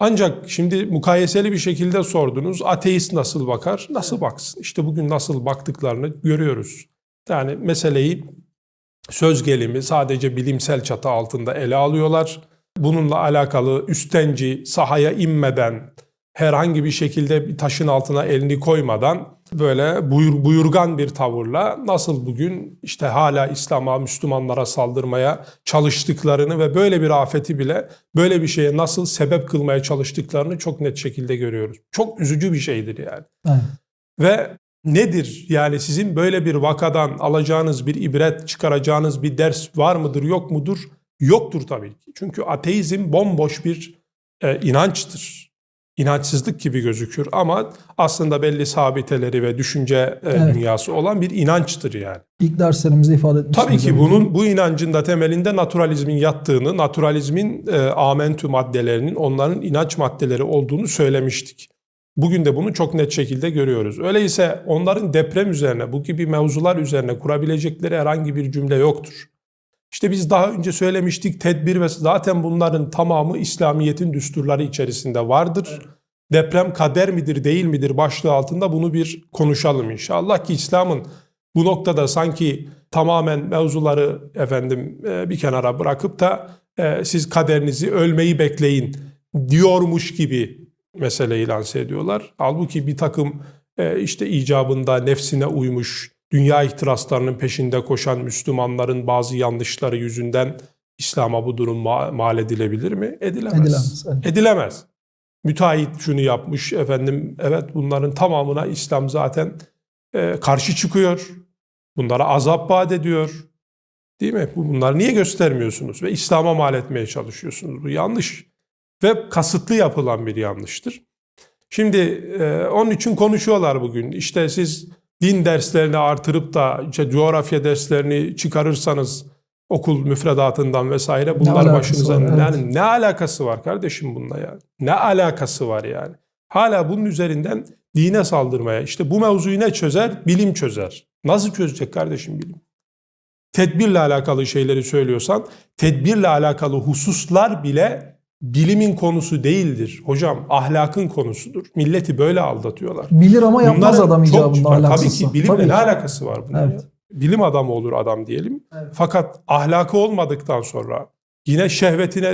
Ancak şimdi mukayeseli bir şekilde sordunuz. Ateist nasıl bakar? Nasıl baksın? İşte bugün nasıl baktıklarını görüyoruz. Yani meseleyi söz gelimi sadece bilimsel çatı altında ele alıyorlar. Bununla alakalı üstenci, sahaya inmeden, herhangi bir şekilde bir taşın altına elini koymadan böyle buyur, buyurgan bir tavırla nasıl bugün işte hala İslam'a, Müslümanlara saldırmaya çalıştıklarını ve böyle bir afeti bile böyle bir şeye nasıl sebep kılmaya çalıştıklarını çok net şekilde görüyoruz. Çok üzücü bir şeydir yani. Evet. Ve nedir yani sizin böyle bir vakadan alacağınız bir ibret, çıkaracağınız bir ders var mıdır, yok mudur? Yoktur tabii ki. Çünkü ateizm bomboş bir e, inançtır. İnançsızlık gibi gözükür ama aslında belli sabiteleri ve düşünce e, Evet. dünyası olan bir inançtır yani. İlk derslerimizde ifade etmiştiniz. Tabii ki bunun bu inancın da temelinde naturalizmin yattığını, naturalizmin e, amentü maddelerinin onların inanç maddeleri olduğunu söylemiştik. Bugün de bunu çok net şekilde görüyoruz. Öyleyse onların deprem üzerine, bu gibi mevzular üzerine kurabilecekleri herhangi bir cümle yoktur. İşte biz daha önce söylemiştik tedbir ve zaten bunların tamamı İslamiyet'in düsturları içerisinde vardır. Deprem kader midir değil midir başlığı altında bunu bir konuşalım inşallah ki İslam'ın bu noktada sanki tamamen mevzuları efendim e, bir kenara bırakıp da e, siz kaderinizi ölmeyi bekleyin diyormuş gibi meseleyi lanse ediyorlar. Halbuki bir takım e, işte icabında nefsine uymuş, dünya ihtiraslarının peşinde koşan Müslümanların bazı yanlışları yüzünden İslam'a bu durum ma- mal edilebilir mi? Edilemez. Edilemez, evet. Edilemez. Müteahhit şunu yapmış efendim evet bunların tamamına İslam zaten e, karşı çıkıyor. Bunlara azap vaat ediyor. Değil mi? Bu- Bunları niye göstermiyorsunuz ve İslam'a mal etmeye çalışıyorsunuz? Bu yanlış ve kasıtlı yapılan bir yanlıştır. Şimdi e, onun için konuşuyorlar bugün. İşte siz din derslerini artırıp da işte coğrafya derslerini çıkarırsanız okul müfredatından vesaire bunlar alakası başınıza var, evet. yani ne alakası var kardeşim bununla yani? Ne alakası var yani? Hala bunun üzerinden dine saldırmaya işte bu mevzuyu ne çözer? Bilim çözer. Nasıl çözecek kardeşim bilim? Tedbirle alakalı şeyleri söylüyorsan tedbirle alakalı hususlar bile bilimin konusu değildir. Hocam ahlakın konusudur. Milleti böyle aldatıyorlar. Bilir ama yapmaz Bunların adam icabında Tabii ahlaksızsa. ki bilimle Tabii ne alakası var bunun Evet. ya? Bilim adamı olur adam diyelim. Evet. Fakat ahlakı olmadıktan sonra yine şehvetine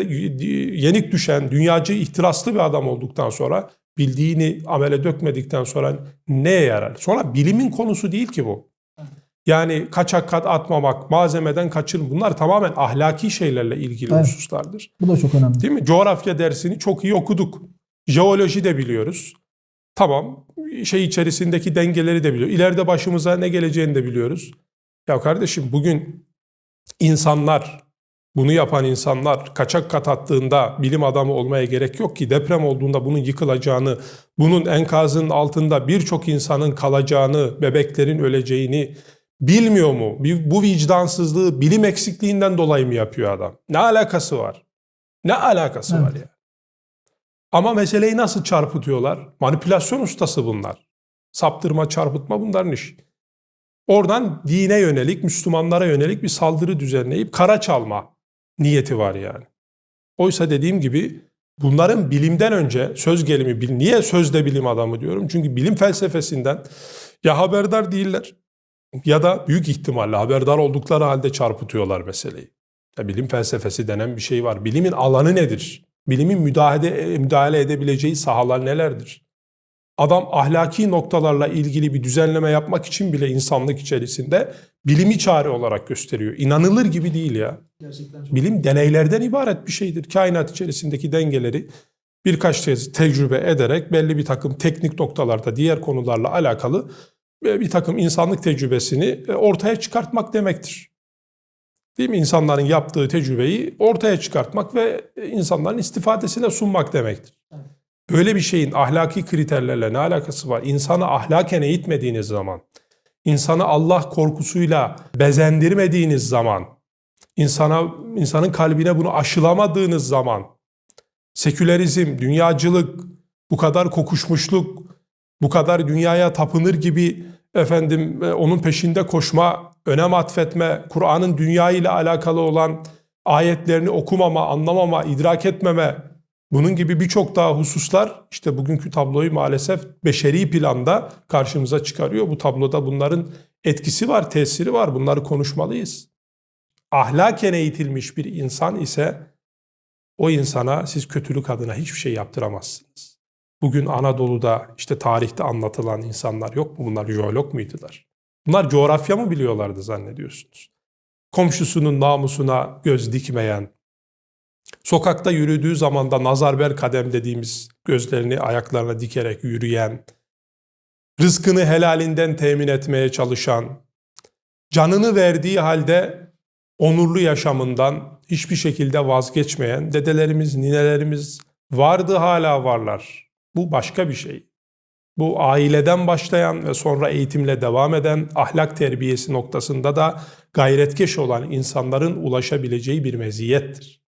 yenik düşen dünyacı ihtiraslı bir adam olduktan sonra bildiğini amele dökmedikten sonra neye yarar? Sonra bilimin konusu değil ki bu. Yani kaçak kat atmamak, malzemeden kaçırın bunlar tamamen ahlaki şeylerle ilgili Evet. hususlardır. Bu da çok önemli. Değil mi? Coğrafya dersini çok iyi okuduk. Jeoloji de biliyoruz. Tamam. Şey içerisindeki dengeleri de biliyoruz. İleride başımıza ne geleceğini de biliyoruz. Ya kardeşim bugün insanlar, bunu yapan insanlar kaçak kat attığında bilim adamı olmaya gerek yok ki. Deprem olduğunda bunun yıkılacağını, bunun enkazının altında birçok insanın kalacağını, bebeklerin öleceğini bilmiyor mu? Bu vicdansızlığı bilim eksikliğinden dolayı mı yapıyor adam? Ne alakası var? Ne alakası Evet. var ya? Ama meseleyi nasıl çarpıtıyorlar? Manipülasyon ustası bunlar. Saptırma, çarpıtma bunların işi. Oradan dine yönelik, Müslümanlara yönelik bir saldırı düzenleyip kara çalma niyeti var yani. Oysa dediğim gibi bunların bilimden önce söz gelimi, bil- niye sözde bilim adamı diyorum? Çünkü bilim felsefesinden ya haberdar değiller ya da büyük ihtimalle haberdar oldukları halde çarpıtıyorlar meseleyi. Ya bilim felsefesi denen bir şey var. Bilimin alanı nedir? Bilimin müdahale, müdahale edebileceği sahalar nelerdir? Adam ahlaki noktalarla ilgili bir düzenleme yapmak için bile insanlık içerisinde bilimi çare olarak gösteriyor. İnanılır gibi değil ya. Bilim deneylerden ibaret bir şeydir. Kainat içerisindeki dengeleri birkaç kez tecrübe ederek belli bir takım teknik noktalarda diğer konularla alakalı e, bir takım insanlık tecrübesini e, ortaya çıkartmak demektir. Değil mi? İnsanların yaptığı tecrübeyi ortaya çıkartmak ve e, insanların istifadesine sunmak demektir. Böyle bir şeyin ahlaki kriterlerle ne alakası var? İnsanı ahlaken eğitmediğiniz zaman, insanı Allah korkusuyla bezendirmediğiniz zaman, insana insanın kalbine bunu aşılamadığınız zaman, sekülerizm, dünyacılık, bu kadar kokuşmuşluk, bu kadar dünyaya tapınır gibi efendim e, onun peşinde koşma, önem atfetme, Kur'an'ın dünya ile alakalı olan ayetlerini okumama, anlamama, idrak etmeme, Bunun gibi birçok daha hususlar işte bugünkü tabloyu maalesef beşeri planda karşımıza çıkarıyor. Bu tabloda bunların etkisi var, tesiri var. Bunları konuşmalıyız. Ahlaken eğitilmiş bir insan ise o insana siz kötülük adına hiçbir şey yaptıramazsınız. Bugün Anadolu'da işte tarihte anlatılan insanlar yok mu? Bunlar jeolog muydular? Bunlar coğrafya mı biliyorlardı zannediyorsunuz? Komşusunun namusuna göz dikmeyen, sokakta yürüdüğü zaman da nazarbel kadem dediğimiz gözlerini ayaklarına dikerek yürüyen, rızkını helalinden temin etmeye çalışan, canını verdiği halde onurlu yaşamından hiçbir şekilde vazgeçmeyen dedelerimiz, ninelerimiz vardı hala varlar. Bu başka bir şey. Bu aileden başlayan ve sonra eğitimle devam eden ahlak terbiyesi noktasında da gayretkeş olan insanların ulaşabileceği bir meziyettir.